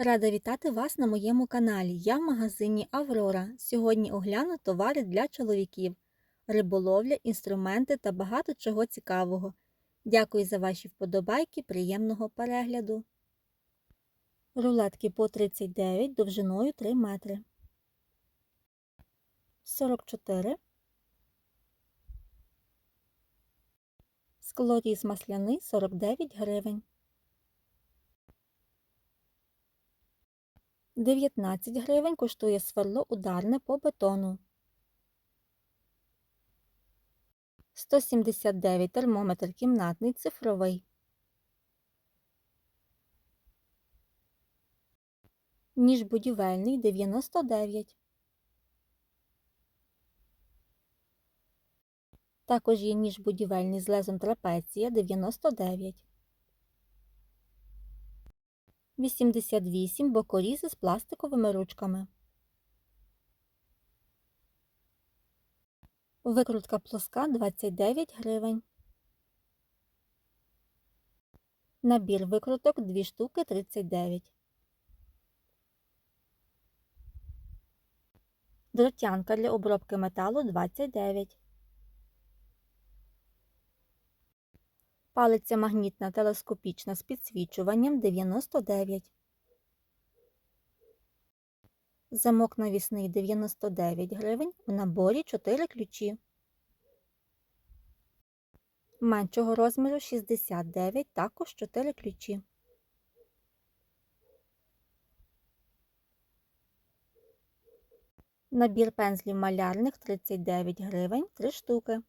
Рада вітати вас на моєму каналі. Я в магазині Аврора. Сьогодні огляну товари для чоловіків, риболовля, інструменти та багато чого цікавого. Дякую за ваші вподобайки, приємного перегляду. Рулетки по 39 довжиною 3 метри. 44. Склоріз масляний 49 гривень. 19 гривень коштує сверло ударне по бетону. 179 термометр кімнатний цифровий. Ніж будівельний 99. Також є ніж будівельний з лезом трапеція 99. 88 бокорізи з пластиковими ручками. Викрутка плоска 29 гривень. Набір викруток 2 штуки 39. Дротянка для обробки металу 29. Палиця магнітна телескопічна з підсвічуванням 99. Замок навісний 99 гривень. В наборі 4 ключі. Меншого розміру 69, також 4 ключі. Набір пензлів малярних 39 гривень, 3 штуки.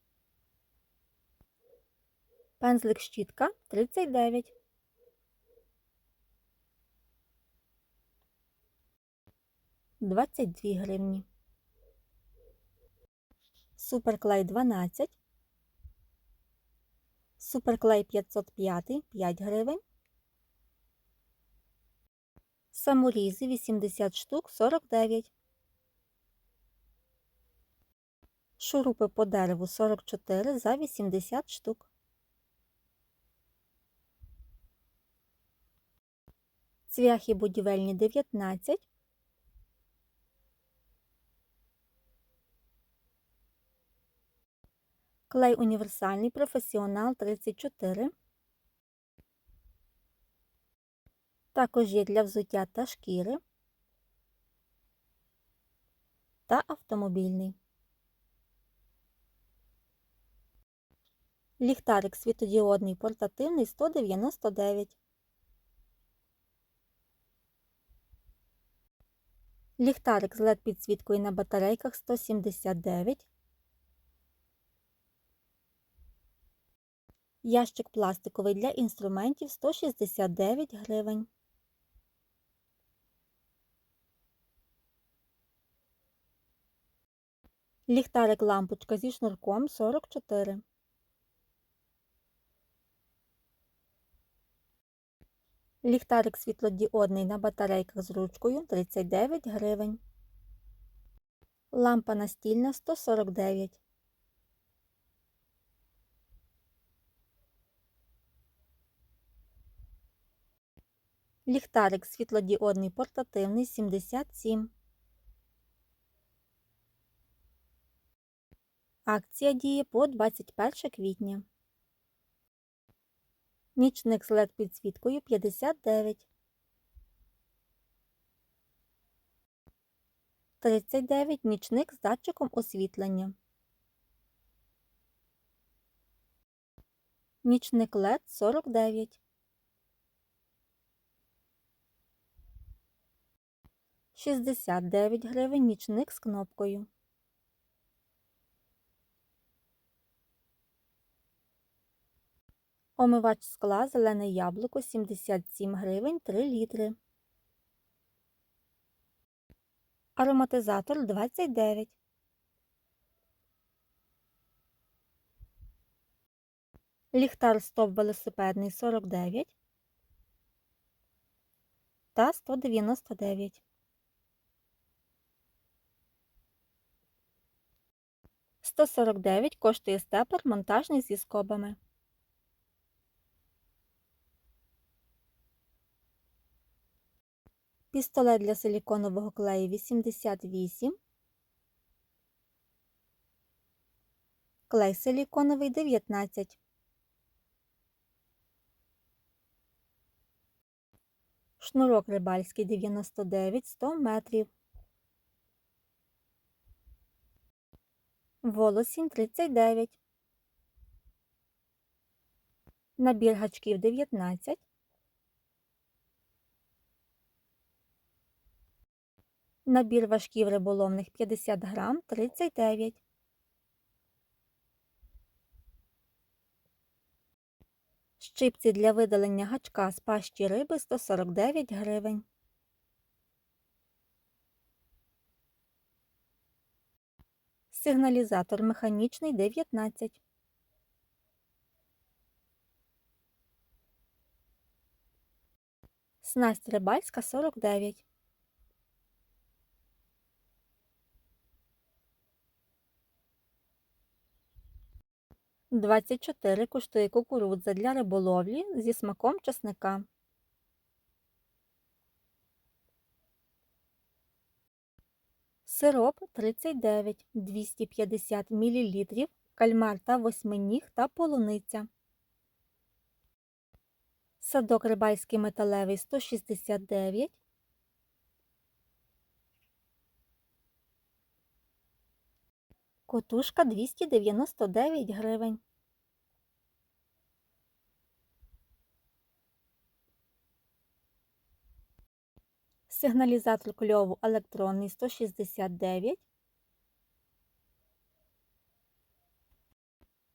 Пензлик щітка 39. Двадцять дві гривні. Суперклей 12. Суперклей 505 5 гривень. Саморізи 80 штук 49. Шурупи по дереву 44 за 80 штук. Цвяхи будівельні 19. Клей універсальний професіонал 34. Також є для взуття та шкіри та автомобільний. Ліхтарик світодіодний портативний 199. Ліхтарик з LED підсвіткою на батарейках 179. Ящик пластиковий для інструментів 169 гривень. Ліхтарик лампочка зі шнурком 44. Ліхтарик світлодіодний на батарейках з ручкою 39 гривень. Лампа настільна 149. Ліхтарик світлодіодний портативний 77. Акція діє по 21 квітня. Нічник з LED підсвіткою 59. 39 нічник з датчиком освітлення. Нічник LED 49. 69 гривень нічник з кнопкою. Омивач скла зелене яблуко 77 гривень 3 літри. Ароматизатор 29. Ліхтар стоп велосипедний 49 та 199. Сто сорок дев'ять коштує степлер монтажний зі скобами. Пістолет для силіконового клею 88. Клей силіконовий 19. Шнурок рибальський 99 100 метрів. Волосінь 39. Набір гачків 19. Набір важків риболовних 50 грам 39. Щипці для видалення гачка з пащі риби 149 гривень. Сигналізатор механічний 19. Снасть рибальська 49. Двадцять чотири коштує кукурудза для риболовлі зі смаком чесника. Сироп 39 250 мл, кальмар та восьминіг та полуниця. Садок рибальський металевий 169. Котушка 299 гривень. Сигналізатор кльову електронний 169.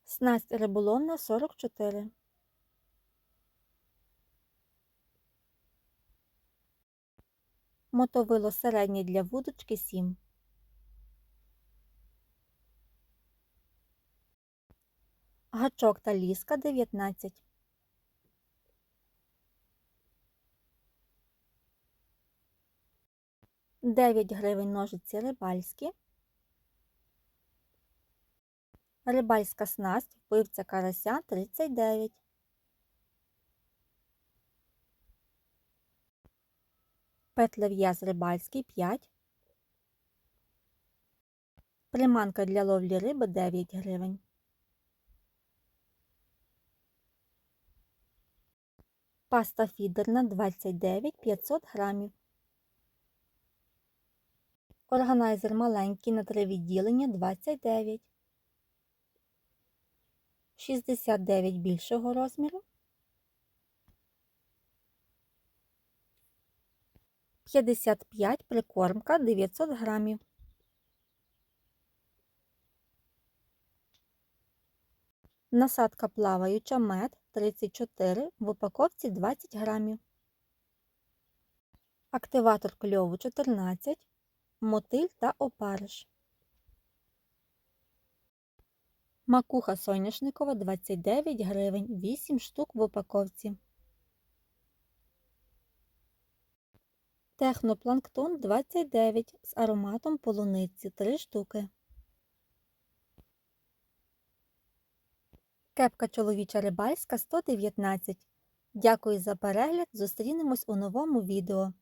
Снасть риболовна 44. Мотовило середнє для вудочки 7. Гачок та ліска 19. Дев'ять гривень ножиці рибальські. Рибальська снасть, впивця карася 39. Петля в'яз рибальський 5. Приманка для ловлі риби 9 гривень. Паста фідерна 29 500 грамів. Органайзер маленький на три відділення 29. 69 більшого розміру. 55 прикормка 900 грамів. Насадка плаваюча мед 34 в упаковці 20 грамів. Активатор кльову 14, мотиль та опариш. Макуха соняшникова 29 гривень, 8 штук в упаковці. Технопланктон 29 з ароматом полуниці 3 штуки. Кепка чоловіча рибальська 119. Дякую за перегляд. Зустрінемось у новому відео.